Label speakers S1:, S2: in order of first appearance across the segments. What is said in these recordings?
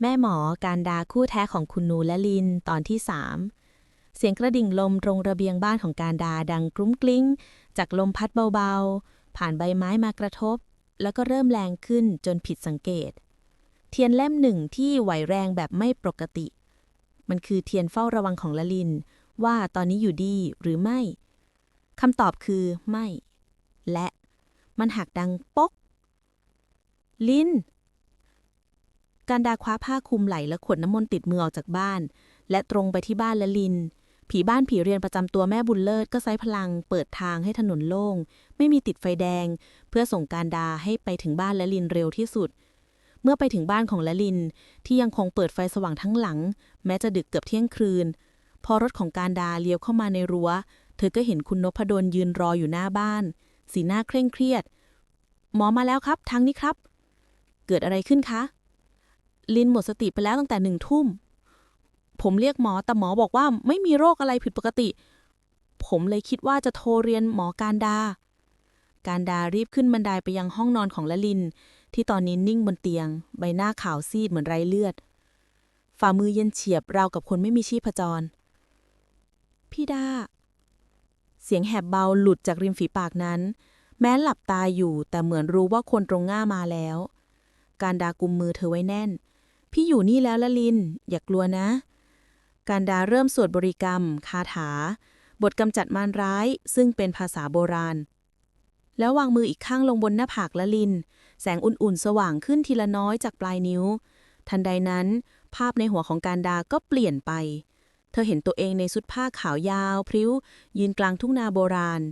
S1: แม่หมอการดาคู่แท้ของคุณนูและลินตอนที่สามเสียงกระดิ่งลมตรงระเบียงบ้านของการดาดังกรุ้งกลิ้ง จากลมพัดเบาๆ ผ่านใบไม้มากระทบ แล้วก็เริ่มแรงขึ้นจนผิดสังเกต เทียนเล่มหนึ่งที่ไหวแรงแบบไม่ปกติ มันคือเทียนเฝ้าระวังของละลิน ว่าตอนนี้อยู่ดีหรือไม่คำตอบคือไม่ และมันหักดังป๊กลิน การดาคว้าผ้าคลุมไหล่และขวดน้ำมนต์ติดมือออกจากบ้าน และตรงไปที่บ้านละลิน ผีบ้านผีเรียนประจำตัวแม่บุญเลิศก็ใช้พลังเปิดทางให้ถนนโล่ง ไม่มีติดไฟแดง เพื่อส่งการดาให้ไปถึงบ้านละลินเร็วที่สุด เมื่อไปถึงบ้านของละลิน ที่ยังคงเปิดไฟสว่างทั้งหลัง แม้จะดึกเกือบเที่ยงคืน พอรถของการดาเลี้ยวเข้ามาในรัว้ว เธอก็เห็นคุณนพดลยืนรออยู่หน้าบ้าน สีหน้าเคร่งเครียด หมอมาแล้วครับทางนี้ครับ เกิดอะไรขึ้นคะ ลินหมดสติไปแล้วตั้งแต่หนึ่งทุ่ม ผมเรียกหมอแต่หมอบอกว่าไม่มีโรคอะไรผิดปกติ ผมเลยคิดว่าจะโทรเรียนหมอการดา การดารีบขึ้นบันไดไปยังห้องนอนของละลิน ที่ตอนนี้นิ่งบนเตียง ใบหน้าขาวซีดเหมือนไรเลือด ฝ่ามือเย็นเฉียบราวกับคนไม่มีชีพจร พี่ดา เสียงแหบเบาหลุดจากริมฝีปากนั้น แม้หลับตาอยู่แต่เหมือนรู้ว่าคนตรงหน้ามาแล้ว การดากุมมือเธอไว้แน่น พี่อยู่นี่แล้วละลิน อย่ากลัวนะ การดาเริ่มสวดบริกรรม คาถา บทกำจัดมารร้าย ซึ่งเป็นภาษาโบราณ แล้ววางมืออีกข้างลงบนหน้าผากละลิน แสงอุ่นๆ สว่างขึ้นทีละน้อยจากปลายนิ้ว ทันใดนั้น ภาพในหัวของการดาก็เปลี่ยนไป เธอเห็นตัวเองในชุดผ้าขาวยาว พริ้ว ยืนกลางทุ่งนาโบราณ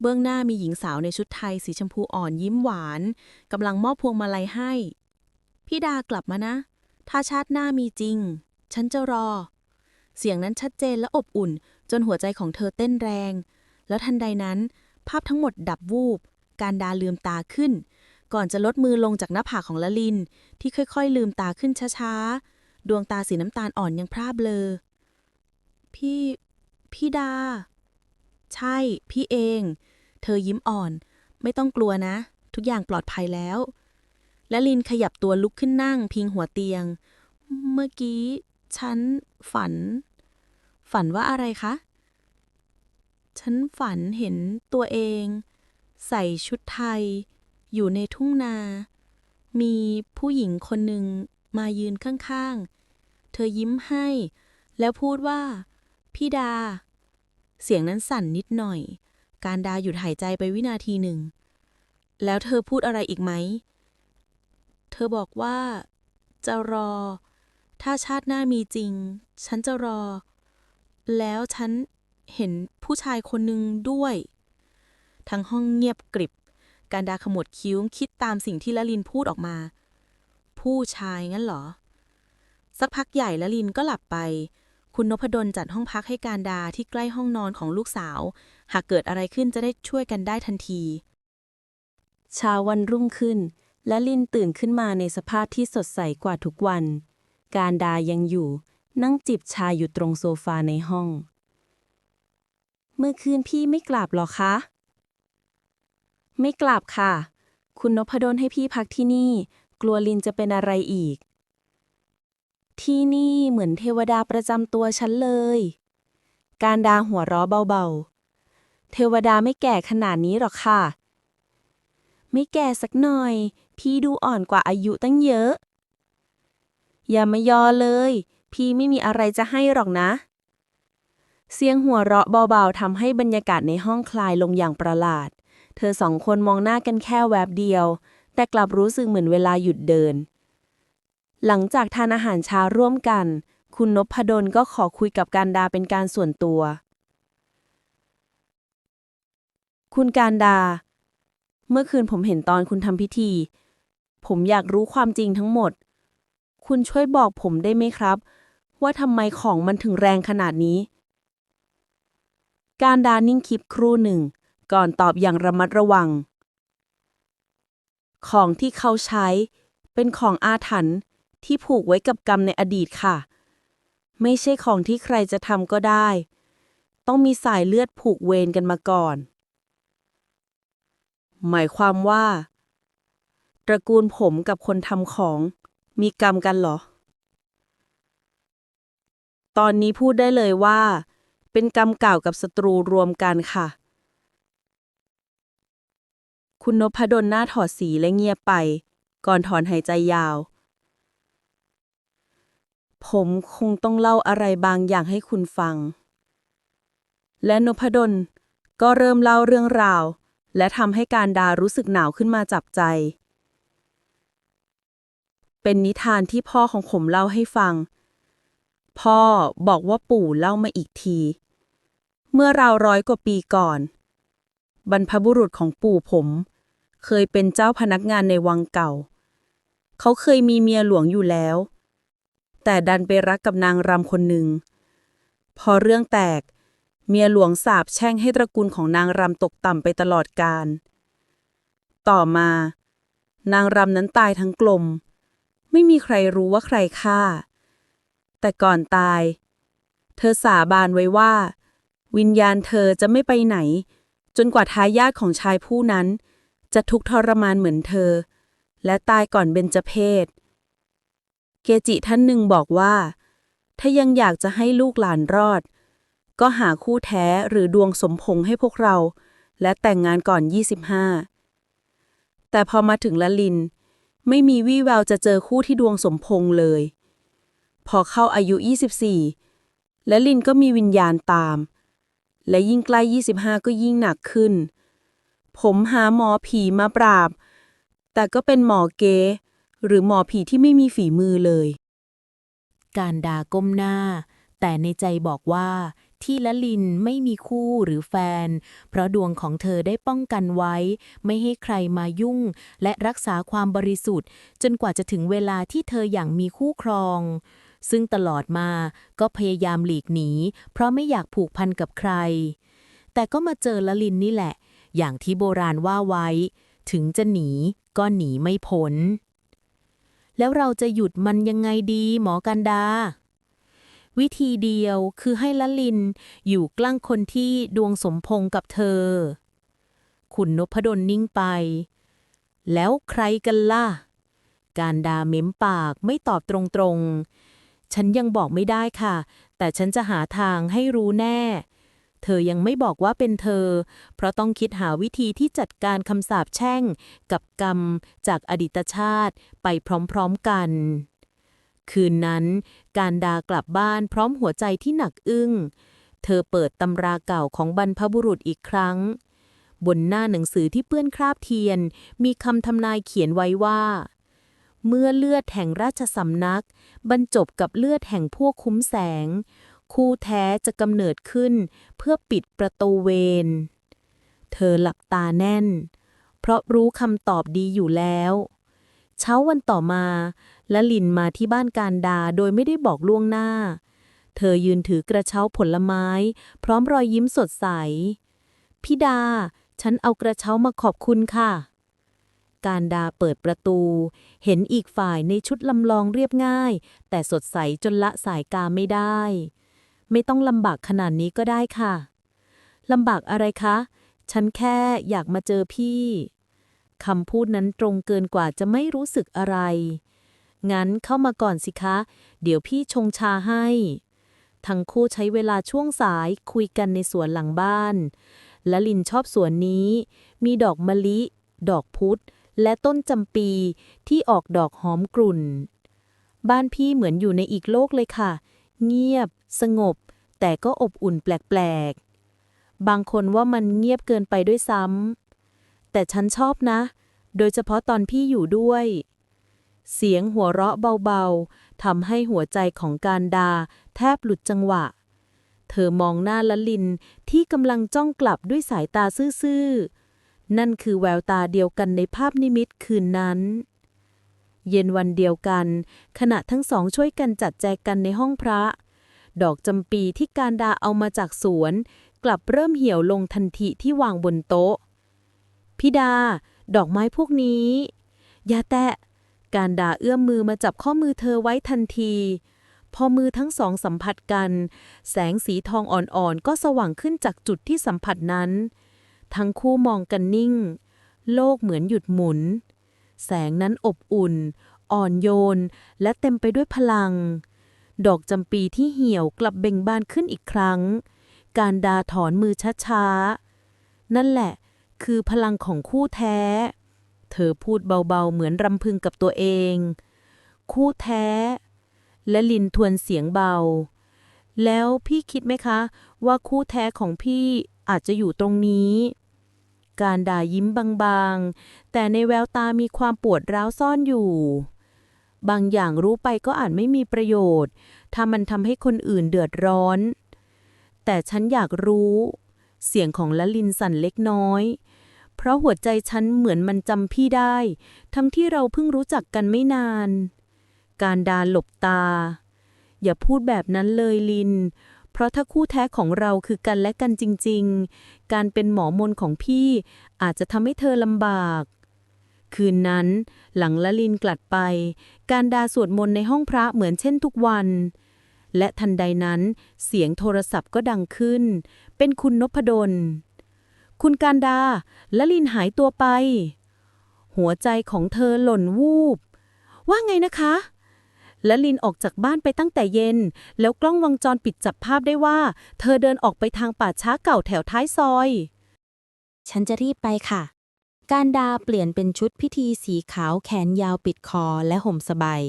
S1: เบื้องหน้ามีหญิงสาวในชุดไทยสีชมพูอ่อนยิ้มหวาน กำลังมอบพวงมาลัยให้ พี่ดากลับมานะ ถ้าชาติหน้ามีจริง ฉันจะรอ เสียงนั้นชัดเจนและอบอุ่น จนหัวใจของเธอเต้นแรง แล้วทันใดนั้น ภาพทั้งหมดดับวูบ การดาลืมตาขึ้น ก่อนจะลดมือลงจากหน้าผากของละลิน ที่ค่อยๆ ลืมตาขึ้นช้าๆ ดวงตาสีน้ำตาลอ่อนยังพร่าเบลอ พี่ พี่ดา ใช่ พี่เอง เธอยิ้มอ่อน ไม่ต้องกลัวนะ ทุกอย่างปลอดภัยแล้วและลินขยับตัวลุกขึ้นนั่งพิงหัวเตียง เมื่อกี้ ฉันฝัน ฝันว่าอะไรคะ ฉันฝันเห็นตัวเอง ใส่ชุดไทย อยู่ในทุ่งนา มีผู้หญิงคนหนึ่งมายืนข้างๆ เธอยิ้มให้ แล้วพูดว่า พี่ดา เสียงนั้นสั่นนิดหน่อย การดาหยุดหายใจไปวินาทีหนึ่ง แล้วเธอพูดอะไรอีกไหม เธอบอกว่าจะรอ ถ้าชาติหน้ามีจริง ฉันจะรอ แล้วฉันเห็นผู้ชายคนหนึ่งด้วย ทั้งห้องเงียบกริบ การดาขมวดคิ้วคิดตามสิ่งที่ละลินพูดออกมา ผู้ชายงั้นเหรอ สักพักใหญ่ละลินก็หลับไป คุณนพดลจัดห้องพักให้การดาที่ใกล้ห้องนอนของลูกสาว หากเกิดอะไรขึ้นจะได้ช่วยกันได้ทันทีเช้าวันรุ่งขึ้น และลินตื่นขึ้นมาในสภาพที่สดใสกว่าทุกวัน การดายังอยู่ นั่งจิบชาอยู่ตรงโซฟาในห้อง เมื่อคืนพี่ไม่กลับหรอคะ ไม่กลับค่ะ คุณนพดลให้พี่พักที่นี่ กลัวลินจะเป็นอะไรอีก ที่นี่เหมือนเทวดาประจำตัวฉันเลย การดาหัวเราะเบาๆ เทวดาไม่แก่ขนาดนี้หรอกค่ะ ไม่แก่สักหน่อย พี่ดูอ่อนกว่าอายุตั้งเยอะ อย่ามายอเลย พี่ไม่มีอะไรจะให้หรอกนะ เสียงหัวเราะเบาๆทำให้บรรยากาศในห้องคลายลงอย่างประหลาด เธอสองคนมองหน้ากันแค่แวบเดียว แต่กลับรู้สึกเหมือนเวลาหยุดเดิน หลังจากทานอาหารเช้าร่วมกัน คุณนพดลก็ขอคุยกับการดาเป็นการส่วนตัว คุณการดา เมื่อคืนผมเห็นตอนคุณทำพิธี ผมอยากรู้ความจริงทั้งหมด คุณช่วยบอกผมได้ไหมครับ ว่าทำไมของมันถึงแรงขนาดนี้ การดานิ่งคิดครู่หนึ่ง ก่อนตอบอย่างระมัดระวัง ของที่เขาใช้ เป็นของอาถรรพ์ที่ผูกไว้กับกรรมในอดีตค่ะ ไม่ใช่ของที่ใครจะทำก็ได้ ต้องมีสายเลือดผูกเวรกันมาก่อน หมายความว่า ตระกูลผมกับคนทำของ มีกรรมกันเหรอ ตอนนี้พูดได้เลยว่า เป็นกรรมเก่ากับศัตรูรวมกันค่ะ คุณนพดลหน้าถอดสีและเงียบไป ก่อนถอนหายใจยาว ผมคงต้องเล่าอะไรบางอย่างให้คุณฟัง และนพดลก็เริ่มเล่าเรื่องราว และทำให้การดารู้สึกหนาวขึ้นมาจับใจ เป็นนิทานที่พ่อของผมเล่าให้ฟัง พ่อบอกว่าปู่เล่ามาอีกที เมื่อราวร้อยกว่าปีก่อน บรรพบุรุษของปู่ผม เคยเป็นเจ้าพนักงานในวังเก่า เขาเคยมีเมียหลวงอยู่แล้ว แต่ดันไปรักกับนางรำคนหนึ่ง พอเรื่องแตก เมียหลวงสาบแช่งให้ตระกูลของนางรำตกต่ำไปตลอดกาลต่อมา นางรำนั้นตายทั้งกลม ไม่มีใครรู้ว่าใครฆ่า แต่ก่อนตาย เธอสาบานไว้ว่า วิญญาณเธอจะไม่ไปไหน จนกว่าทายาทของชายผู้นั้น จะทุกทรมานเหมือนเธอ และตายก่อนเบญจเพศ เกจิท่านหนึ่งบอกว่า ถ้ายังอยากจะให้ลูกหลานรอด ก็หาคู่แท้หรือดวงสมพงษ์ให้พวกเรา และแต่งงานก่อน 25แต่พอมาถึงละลิน ไม่มีวี่แววจะเจอคู่ที่ดวงสมพงเลย พอเข้าอายุ 24 และลินก็มีวิญญาณตาม และยิ่งใกล้ 25 ก็ยิ่งหนักขึ้น ผมหาหมอผีมาปราบ แต่ก็เป็นหมอเก หรือหมอผีที่ไม่มีฝีมือเลย
S2: การดาก้มหน้า แต่ในใจบอกว่า ที่ละลินไม่มีคู่หรือแฟน เพราะดวงของเธอได้ป้องกันไว้ ไม่ให้ใครมายุ่ง และรักษาความบริสุทธิ์ จนกว่าจะถึงเวลาที่เธออย่างมีคู่ครอง ซึ่งตลอดมาก็พยายามหลีกหนี เพราะไม่อยากผูกพันกับใคร แต่ก็มาเจอละลินนี่แหละ อย่างที่โบราณว่าไว้ ถึงจะหนีก็หนีไม่พ้นแล้วเราจะหยุดมันยังไงดีหมอกันดา วิธีเดียวคือให้ละลินอยู่กลั้งคนที่ดวงสมพงกับเธอ ขุนนพดลนิ่งไป แล้วใครกันล่ะ การดาเม้มปากไม่ตอบตรงๆ ฉันยังบอกไม่ได้ค่ะ แต่ฉันจะหาทางให้รู้แน่ เธอยังไม่บอกว่าเป็นเธอ เพราะต้องคิดหาวิธีที่จัดการคำสาปแช่งกับกรรมจากอดีตชาติไปพร้อมๆกัน คืนนั้น การดากลับบ้านพร้อมหัวใจที่หนักอึ้ง เธอเปิดตำราเก่าของบรรพบุรุษอีกครั้ง บนหน้าหนังสือที่เปื้อนคราบเทียน มีคำทำนายเขียนไว้ว่า เมื่อเลือดแห่งราชสำนัก บรรจบกับเลือดแห่งพวกคุ้มแสง คู่แท้จะกำเนิดขึ้นเพื่อปิดประตูเวรเธอหลับตาแน่น เพราะรู้คำตอบดีอยู่แล้ว เช้าวันต่อมาละลินมาที่บ้านการดาโดยไม่ได้บอกล่วงหน้า เธอยืนถือกระเช้าผลไม้ พร้อมรอยยิ้มสดใส พี่ดา ฉันเอากระเช้ามาขอบคุณค่ะ การดาเปิดประตู เห็นอีกฝ่ายในชุดลำลองเรียบง่าย แต่สดใสจนละสายกาไม่ได้ ไม่ต้องลำบากขนาดนี้ก็ได้ค่ะลำบากอะไรคะ ฉันแค่อยากมาเจอพี่ คำพูดนั้นตรงเกินกว่าจะไม่รู้สึกอะไร งั้นเข้ามาก่อนสิคะ เดี๋ยวพี่ชงชาให้ ทั้งคู่ใช้เวลาช่วงสายคุยกันในสวนหลังบ้าน และลินชอบสวนนี้ มีดอกมะลิ ดอกพุธ และต้นจำปีที่ออกดอกหอมกลุ่น บ้านพี่เหมือนอยู่ในอีกโลกเลยค่ะ เงียบ สงบ แต่ก็อบอุ่นแปลกๆบางคนว่ามันเงียบเกินไปด้วยซ้ำ แต่ฉันชอบนะ โดยเฉพาะตอนพี่อยู่ด้วย เสียงหัวเราะเบาๆทำให้หัวใจของการดา แทบหลุดจังหวะ เธอมองหน้าละลินที่กำลังจ้องกลับด้วยสายตาซื่อๆ นั่นคือแววตาเดียวกันในภาพนิมิตคืนนั้นเย็นวันเดียวกัน ขณะทั้งสองช่วยกันจัดแจกันในห้องพระ ดอกจำปีที่การดาเอามาจากสวน กลับเริ่มเหี่ยวลงทันทีที่วางบนโต๊ะ พี่ดา ดอกไม้พวกนี้ อย่าแตะ การดาเอื้อมมือมาจับข้อมือเธอไว้ทันที พอมือทั้งสองสัมผัสกัน แสงสีทองอ่อนๆ ก็สว่างขึ้นจากจุดที่สัมผัสนั้น ทั้งคู่มองกันนิ่ง โลกเหมือนหยุดหมุน แสงนั้นอบอุ่น อ่อนโยน และเต็มไปด้วยพลัง ดอกจำปีที่เหี่ยวกลับเบ่งบานขึ้นอีกครั้ง การดาถอนมือช้าๆ นั่นแหละ คือพลังของคู่แท้ เธอพูดเบาๆเหมือนรำพึงกับตัวเอง คู่แท้ และลินทวนเสียงเบา แล้วพี่คิดไหมคะ ว่าคู่แท้ของพี่อาจจะอยู่ตรงนี้ การด่ายิ้มบางๆ แต่ในแววตามีความปวดร้าวซ่อนอยู่ บางอย่างรู้ไปก็อาจไม่มีประโยชน์ ถ้ามันทำให้คนอื่นเดือดร้อน แต่ฉันอยากรู้ เสียงของละลินสั่นเล็กน้อย เพราะหัวใจฉันเหมือนมันจำพี่ได้ ทั้งที่เราเพิ่งรู้จักกันไม่นาน การดาหลบตา อย่าพูดแบบนั้นเลยลิน เพราะถ้าคู่แท้ของเราคือกันและกันจริง ๆ การเป็นหมอมนของพี่อาจจะทำให้เธอลำบาก คืนนั้น หลังละลินกลัดไป การดาสวดมนต์ในห้องพระเหมือนเช่นทุกวัน และทันใดนั้น เสียงโทรศัพท์ก็ดังขึ้น เป็นคุณนพดล คุณการดาละลินหายตัวไป หัวใจของเธอหล่นวูบ ว่าไงนะคะละลินออกจากบ้านไปตั้งแต่เย็น แล้วกล้องวงจรปิดจับภาพได้ว่า เธอเดินออกไปทางป่าช้าเก่าแถวท้ายซอย
S1: ฉันจะรีบไปค่ะ การดาเปลี่ยนเป็นชุดพิธีสีขาวแขนยาวปิดคอและห่มสบาย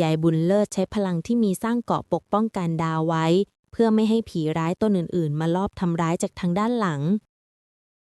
S1: ยายบุญเลิศใช้พลังที่มีสร้างเกาะปกป้องการดาวไว้ เพื่อไม่ให้ผีร้ายตนอื่นๆ มาลอบทำร้ายจากทางด้านหลัง